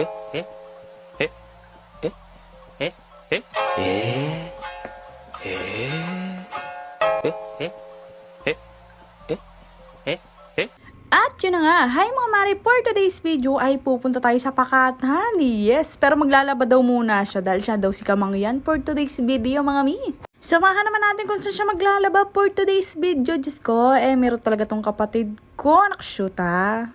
ええええええええええええええ At yun na nga, hi mga mare, for today's video ay pupunta tayo sa Pakatan. Yes, pero maglalaba daw muna siya dahil siya daw si Kamang yan for today's video mga mi. Samahan naman natin kung saan siya maglalaba for today's video. Diyos ko, eh meron talaga tong kapatid ko, nakshuta.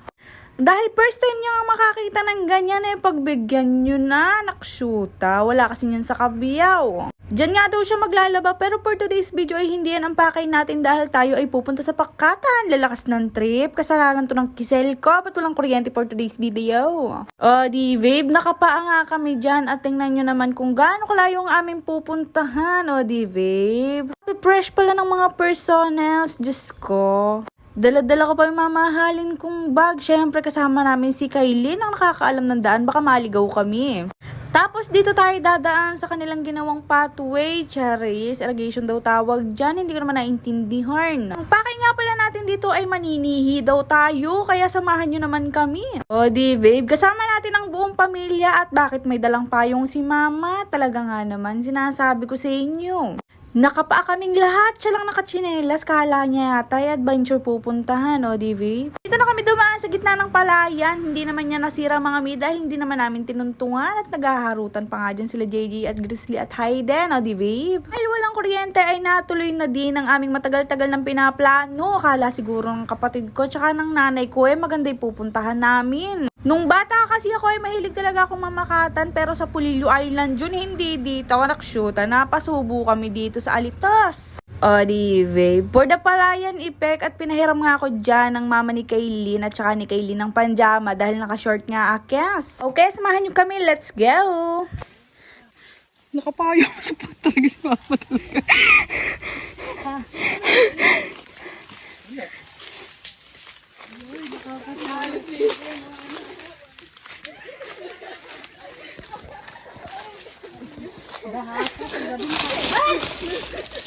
Dahil first time niyo nga makakita ng ganyan eh, pagbigyan nyo na, nakshuta. Wala kasi niyan sa kabiyaw. Diyan nga daw siya maglalaba pero for today's video ay hindi yan ang pakay natin dahil tayo ay pupunta sa Pakatan. Lalakas ng trip. Kasalanan to ng kisel ko. Ba't walang kuryente for today's video? O di babe, nakapaa nga kami dyan at tingnan nyo naman kung gaano kalayo ang aming pupuntahan. O di babe. Fresh pala ng mga personals. Diyos ko. Dala-dala ko pa yung mamahalin kong bag. Siyempre kasama namin si Kailin ang nakakaalam ng daan. Baka maligaw kami. Tapos dito tayo dadaan sa kanilang ginawang pathway. Charis, irrigation daw tawag dyan. Hindi ko naman naintindihan. Ang pakay nga pala natin dito ay maninihi daw tayo. Kaya samahan nyo naman kami. O di babe, kasama natin ang buong pamilya at bakit may dalang payong si mama? Talaga nga naman, sinasabi ko sa inyo. Nakapaa kaming lahat, siya lang nakachinelas, kala niya yata ay adventure pupuntahan, o di babe? Dito na kami dumaan sa gitna ng palayan, hindi naman niya nasira mga mi dahil hindi naman namin tinuntungan at naghaharutan pa nga dyan sila JJ at Grizzly at Hayden, o di babe? Dahil walang kuryente ay natuloy na din ang aming matagal-tagal ng pinaplano. Akala siguro ng kapatid ko tsaka ng nanay ko eh maganda yung pupuntahan namin. Nung bata kasi ako ay mahilig talaga akong mamakatan pero sa Pulilio Island yun hindi dito nakshuta. Napasubo kami dito sa Alitos. O di babe, for the palayan ipek at pinahiram nga ako dyan ng mama ni Kaylin at saka ni Kaylin ng panjama dahil naka-short nga akyas. Okay, samahan nyo kami, let's go! Nakapayo ko sa pot talaga si mama talaga.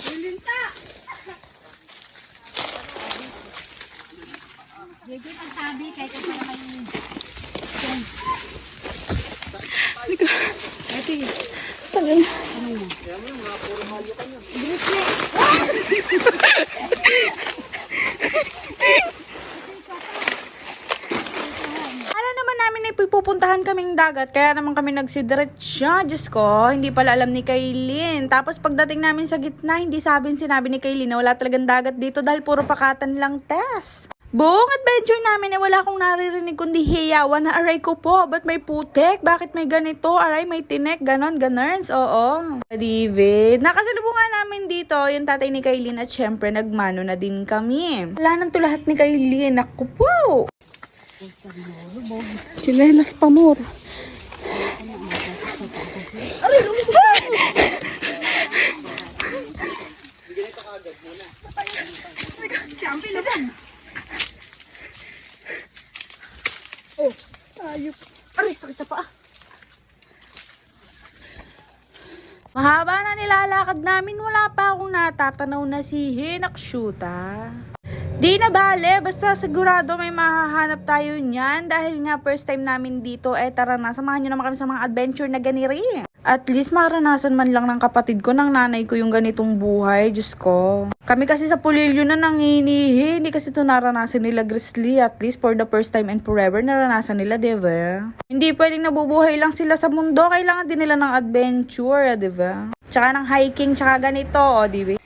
Lilinta! Gigi, pagsabi, kahit ka pala may... Ito. Ito naman yung Alam naman namin na pupuntahan kaming dagat, kaya naman kami nagsidiretsya. Diyos ko, hindi pala alam ni Kaylin. Tapos pagdating namin sa gitna, hindi sabi sinabi ni Kaylin na wala talagang dagat dito dahil puro pakatan lang test. Buong adventure namin eh, wala akong naririnig kundi hiyawan na aray ko po. Ba't may putek? Bakit may ganito? Aray, may tinek, ganon, ganarns. Oo. David, nakasalubungan namin dito yung tatay ni Kaylin at syempre nagmano na din kami. Wala nang tulahat ni Kaylin. Ako po. Chinelas pa more. Oh, tayo. Aray, sakit sa paa. Mahaba na nilalakad namin, wala pa akong natatanaw na si Hinaksyuta. Di na bale, basta sigurado may mahahanap tayo niyan dahil nga first time namin dito, eh tara na, samahan nyo naman kami sa mga adventure na ganiri. At least maranasan man lang ng kapatid ko, ng nanay ko yung ganitong buhay, Diyos ko. Kami kasi sa Pulilyo na nanginihi, hindi kasi ito naranasan nila Grizzly, at least for the first time and forever, naranasan nila, diba? Hindi pwedeng nabubuhay lang sila sa mundo, kailangan din nila ng adventure, diba? Tsaka ng hiking, tsaka ganito, o, diba?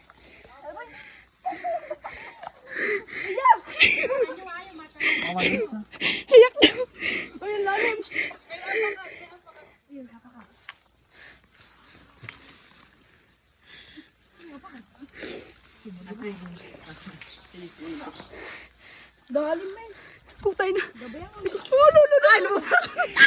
Hayak daw. Ay, ang Dalim men. Putay na. Oh, lolo, lolo.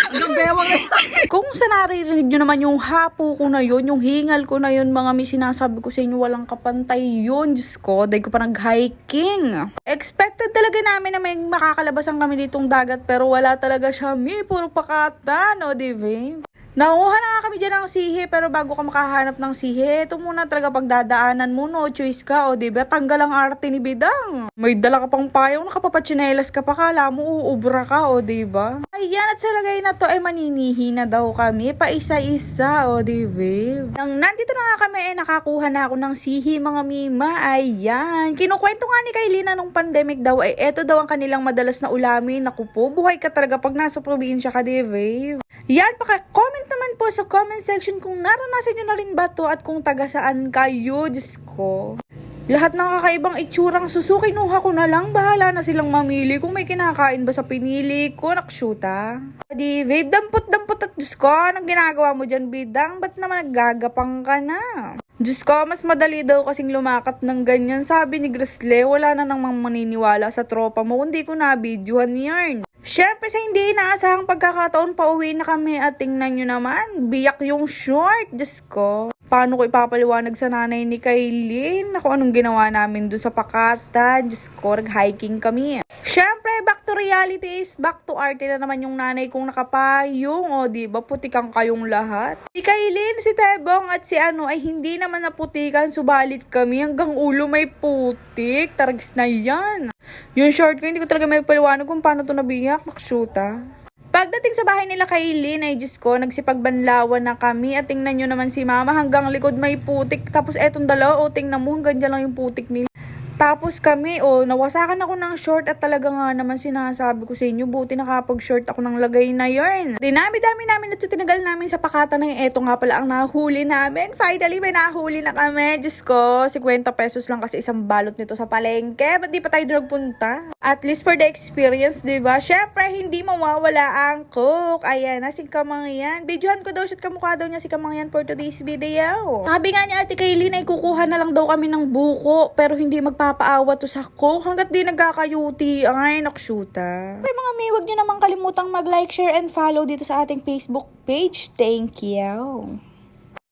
Hanggang bewang na. Kung sa naririnig nyo naman yung hapo ko na yun, yung hingal ko na yun, mga mi sinasabi ko sa inyo, walang kapantay yun. Diyos ko, dahil ko pa nag-hiking. Expected talaga namin na may makakalabasan kami ditong dagat, pero wala talaga siya, mi. Puro pakatan, o, di ba? Nakuha na nga kami dyan ng sihi, pero bago ka makahanap ng sihi, ito muna talaga pagdadaanan mo, no choice ka, o diba? Tanggal ang arte ni Bidang. May dala ka pang payong, nakapapatsinelas ka pa, kala mo uubra ka, o diba? Ayan, at sa lagay na to ay maninihi na daw kami, pa isa-isa, o diba? Nang nandito na nga kami, eh, nakakuha na ako ng sihi, mga mima, ayan. Kinukwento nga ni Kailina nung pandemic daw, ay eto daw ang kanilang madalas na ulamin. Naku po, buhay ka talaga pag nasa probinsya ka, diba? Yan, paka-comment naman po sa comment section kung naranasan nyo na rin ba to at kung taga saan kayo, Diyos ko. Lahat ng kakaibang itsurang suso, kinuha ko na lang. Bahala na silang mamili kung may kinakain ba sa pinili ko. Nakshuta. Di, babe, dampot-dampot at Diyos ko, anong ginagawa mo dyan, bidang? Ba't naman naggagapang ka na? Diyos ko, mas madali daw kasing lumakat ng ganyan. Sabi ni Grisle, wala na namang maniniwala sa tropa mo. Hindi ko na-videohan yarn. Siyempre sa hindi inaasahang pagkakataon, pauwi na kami at tingnan nyo naman, biyak yung short, Diyos ko. Paano ko ipapaliwanag sa nanay ni Kailin? Ako anong ginawa namin doon sa Pakatan? Diyos ko, nag-hiking kami. Siyempre, back to reality is back to arte na naman yung nanay kong nakapayong. O, di ba? Putikan kayong lahat. Si Kailin, si Tebong at si ano ay hindi naman naputikan. Subalit kami hanggang ulo may putik. Taragis na yan. Yung short ko, hindi ko talaga may paliwanag kung paano to nabiyak. Makshuta. Pagdating sa bahay nila kay Lynn, ay Diyos ko, nagsipagbanlawan na kami. At tingnan nyo naman si mama, hanggang likod may putik. Tapos etong dalawa, o tingnan mo, hanggang dyan lang yung putik nila. Tapos kami, oh, nawasakan ako ng short at talaga nga naman sinasabi ko sa inyo, buti nakapag-short ako ng lagay na yarn. Dinami-dami namin at tinagal namin sa pakatan na eto nga pala ang nahuli namin. Finally, may nahuli na kami. Diyos ko, 50 pesos lang kasi isang balot nito sa palengke. Ba't di pa tayo nagpunta? At least for the experience, di ba? Syempre, hindi mawawala ang cook. Ayan na, si Kamangyan. Videohan ko daw siya at kamukha daw niya si Kamangyan for today's video. Sabi nga niya, Ate Kaylin, ay kukuha na lang daw kami ng buko, pero hindi magpapaawa to sa cook hanggat di nagkakayuti. Ay, nakshuta. Pero mga may, huwag niyo naman kalimutang mag-like, share, and follow dito sa ating Facebook page. Thank you.